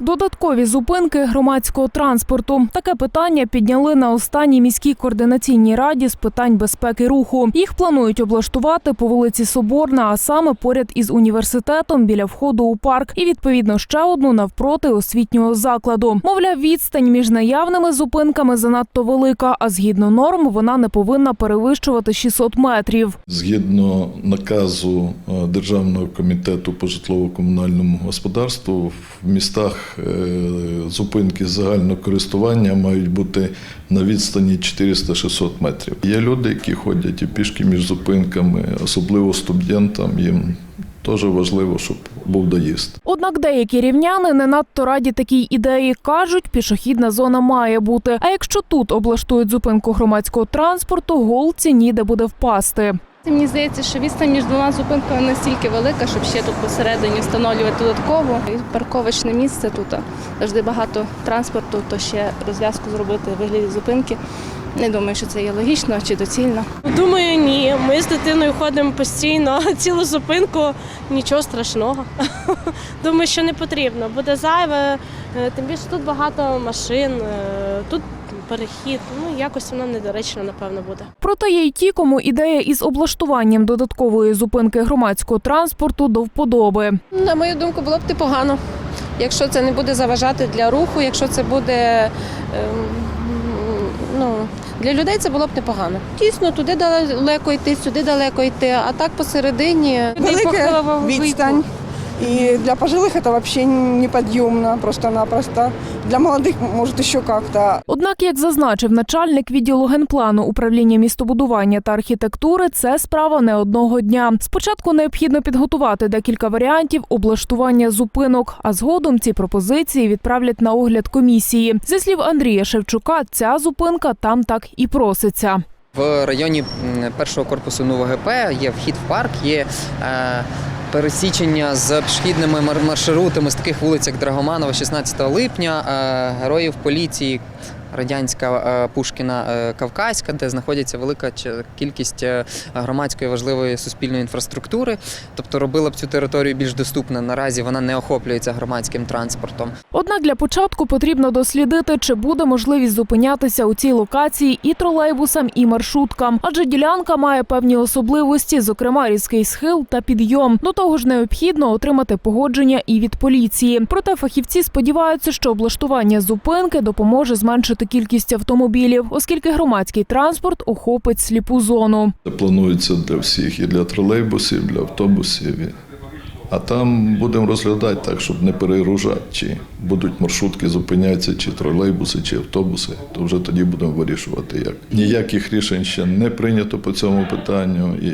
Додаткові зупинки громадського транспорту. Таке питання підняли на останній міській координаційній раді з питань безпеки руху. Їх планують облаштувати по вулиці Соборна, а саме поряд із університетом біля входу у парк, і відповідно ще одну навпроти освітнього закладу. Мовляв, відстань між наявними зупинками занадто велика, а згідно норм вона не повинна перевищувати 600 метрів. Згідно наказу е, Державного комітету по житлово-комунальному господарству, в містах е, зупинки загального користування мають бути на відстані 400-600 метрів. Є люди, які ходять і пішки між зупинками, особливо студентам, їм теж важливо, щоб був доїзд. Однак деякі рівняни не надто раді такій ідеї. кажуть, пішохідна зона має бути. А якщо тут облаштують зупинку громадського транспорту, голці ніде буде впасти. Мені здається, що відстань між двома зупинками настільки велика, щоб ще тут посередині встановлювати додатково. І парковочне місце тут завжди багато транспорту, то ще розв'язку зробити в вигляді зупинки. Не думаю, що це є логічно чи доцільно. Думаю, ні. Ми з дитиною ходимо постійно, цілу зупинку, нічого страшного. Думаю, що не потрібно. Буде зайве, е, тим більше тут багато машин, е, тут перехід. Ну, якось воно недоречно, напевно, буде. Проте є й ті, кому ідея із облаштуванням додаткової зупинки громадського транспорту до вподоби. На мою думку, було б непогано, якщо це не буде заважати для руху, якщо це буде ем, ну, для людей це було б непогано. Дійсно, туди далеко йти, сюди далеко йти, а так посередині Велика відстань. И для пожилых это вообще неподъемно, просто-напросто. Для молодых, может, еще как-то. Однак, як зазначив начальник відділу генплану управління містобудування та архітектури, це справа не одного дня. Спочатку необхідно підготувати декілька варіантів облаштування зупинок, а згодом ці пропозиції відправлять на огляд комісії. Зі слів Андрія Шевчука, ця зупинка там так і проситься. В районі м, першого корпусу нового ГП є вхід в парк, є е, пересічення з пішохідними мар- маршрутами з таких вулиць, як Драгоманова, 16 липня, е, героїв поліції. Радянська е, Пушкіна е, Кавказька, де знаходиться велика кількість е, громадської важливої суспільної інфраструктури, тобто робила б цю територію більш доступна. Наразі вона не охоплюється громадським транспортом. Однак для початку потрібно дослідити, чи буде можливість зупинятися у цій локації і тролейбусам, і маршруткам, адже ділянка має певні особливості, зокрема різкий схил та підйом. До того ж, необхідно отримати погодження і від поліції. Проте фахівці сподіваються, що облаштування зупинки допоможе зменшити кількість автомобілів, оскільки громадський транспорт охопить сліпу зону. Планується для всіх і для тролейбусів, і для автобусів. А там будемо розглядати так, щоб не перегружати, чи будуть маршрутки зупинятися, чи тролейбуси, чи автобуси. То вже тоді будемо вирішувати, як. Ніяких рішень ще не прийнято по цьому питанню. І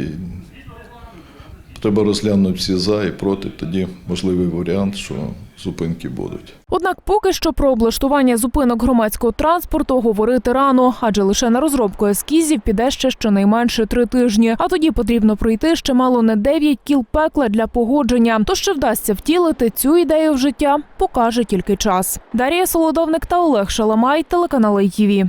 треба розглянути всі за і проти. Тоді можливий варіант, що зупинки будуть. Однак поки що про облаштування зупинок громадського транспорту говорити рано, адже лише на розробку ескізів піде ще щонайменше три тижні. А тоді потрібно пройти ще мало не дев'ять кіл пекла для погодження. То що вдасться втілити цю ідею в життя, покаже тільки час. Дар'я Солодовник та Олег Шаламай, телеканал ITV.